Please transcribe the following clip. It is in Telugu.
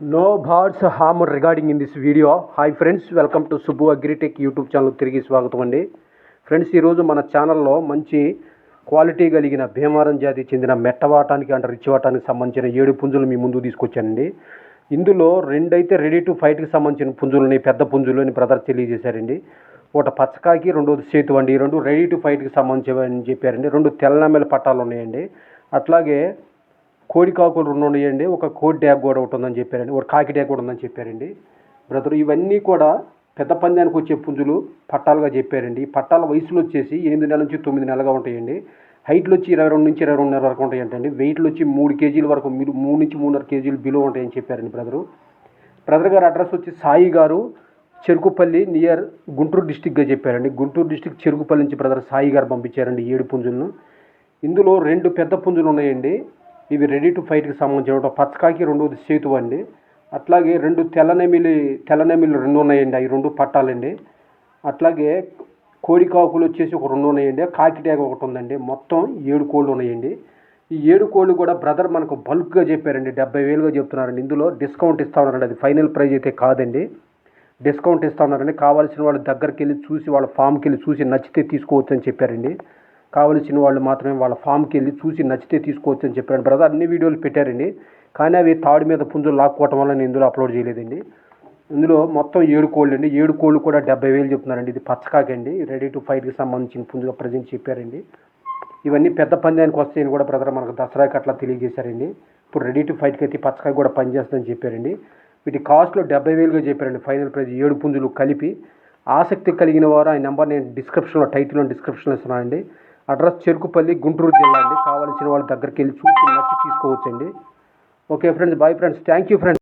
No birds harm regarding in this video hi friends welcome to Subbu Agritech YouTube channel తిరిగి స్వాగతం అండి. ఫ్రెండ్స్ ఈరోజు మన ఛానల్లో మంచి క్వాలిటీ కలిగిన భీమారం జాతికి చెందిన మెట్టవాటానికి అంటే రిచ్చివాటానికి సంబంధించిన ఏడు పుంజులు మీ ముందు తీసుకొచ్చానండి. ఇందులో రెండైతే రెడీ టు ఫైట్కి సంబంధించిన పుంజులని పెద్ద పుంజులు అని బ్రదర్ తెలియజేశారండి. ఒకటి పచ్చకాకి రెండోది సేతు అండి. రెండు రెడీ టు ఫైట్కి సంబంధించి అని చెప్పారండి. రెండు తెల్లనెమ్మల పట్టాలు ఉన్నాయండి. అట్లాగే కోడి కాకులు రెండు ఉన్నాయండి. ఒక కోడి డ్యాగ్ కూడా ఒకటి ఉందని చెప్పారండి. ఒక కాకి డ్యాగ్ కూడా ఉందని చెప్పారండి. బ్రదర్ ఇవన్నీ కూడా పెద్ద పందానికి వచ్చే పుంజులు పట్టాలుగా చెప్పారండి. ఈ పట్టాల వయసులు వచ్చేసి ఎనిమిది నెలల నుంచి తొమ్మిది నెలలుగా ఉంటాయండి. హైట్లు వచ్చి ఇరవై రెండు నుంచి ఇరవై రెండున్నర వరకు ఉంటాయంటండి. వెయిట్లు వచ్చి మూడు కేజీల వరకు మూడు నుంచి మూడున్నర కేజీలు బిలో ఉంటాయని చెప్పారండి బ్రదరు. బ్రదర్ గారు అడ్రస్ వచ్చి సాయి గారు చెరుకుపల్లి నియర్ గుంటూరు డిస్టిక్గా చెప్పారండి. గుంటూరు డిస్టిక్ చెరుకుపల్లి నుంచి బ్రదర్ సాయి గారు పంపించారండి ఏడు పుంజులను. ఇందులో రెండు పెద్ద పుంజులు ఉన్నాయండి. ఇవి రెడీ టు ఫైట్కి సంబంధించిన ఒకటి పచ్చకాకి రెండోది సేతు అండి. అట్లాగే రెండు తెల్లనెమిలి తెల్లనెమిలు రెండు ఉన్నాయండి. అవి రెండు పట్టాలండి. అట్లాగే కోడి కాకులు వచ్చేసి ఒక రెండు ఉన్నాయండి. కాకిటేగ ఒకటి ఉందండి. మొత్తం ఏడు కోళ్ళు ఉన్నాయండి. ఈ ఏడు కోళ్ళు కూడా బ్రదర్ మనకు బల్క్గా చెప్పారండి. డెబ్బై వేలుగా చెప్తున్నారండి. ఇందులో డిస్కౌంట్ ఇస్తా ఉన్నారండి. అది ఫైనల్ ప్రైజ్ అయితే కాదండి. డిస్కౌంట్ ఇస్తా ఉన్నారండి. కావాల్సిన వాళ్ళ దగ్గరికి వెళ్ళి చూసి వాళ్ళ ఫామ్కి వెళ్ళి చూసి నచ్చితే తీసుకోవచ్చు అని చెప్పారండి. కావలసిన వాళ్ళు మాత్రమే వాళ్ళ ఫామ్కి వెళ్ళి చూసి నచ్చితే తీసుకోవచ్చు అని చెప్పాడు బ్రదర్ అన్ని వీడియోలు పెట్టారండి. కానీ అవి తాడు మీద పుంజులు లాక్కోవటం వల్ల నేను ఇందులో అప్లోడ్ చేయలేదండి. ఇందులో మొత్తం ఏడు కోళ్ళు అండి. ఏడు కోళ్ళు కూడా డెబ్బై వేలు చెప్తున్నారండి. ఇది పచ్చకాకండి. అండి రెడీ టు ఫైట్కి సంబంధించిన పుంజుగా ప్రజెంట్ చెప్పారండి. ఇవన్నీ పెద్ద పందానికి వస్తాయని కూడా బ్రదర్ మనకు దసరాకి అట్లా తెలియజేశారండి. ఇప్పుడు రెడీ టు ఫైట్కి అయితే పచ్చకాయ కూడా పనిచేస్తుందని చెప్పారండి. వీటి కాస్ట్లో డెబ్బై వేలుగా చెప్పారండి. ఫైనల్ ప్రైజ్ ఏడు పుంజులు కలిపి. ఆసక్తి కలిగిన వారు ఆ నెంబర్ నేను డిస్క్రిప్షన్లో టైటిల్లో డిస్క్రిప్షన్లో ఇస్తున్నానండి. అడ్రస్ చెరుకుపల్లి గుంటూరు జిల్లా అండి. కావాల్సిన వాళ్ళ దగ్గరికి వెళ్ళి చూసి నచ్చి తీసుకోవచ్చండి. Okay friends bye friends thank you friends.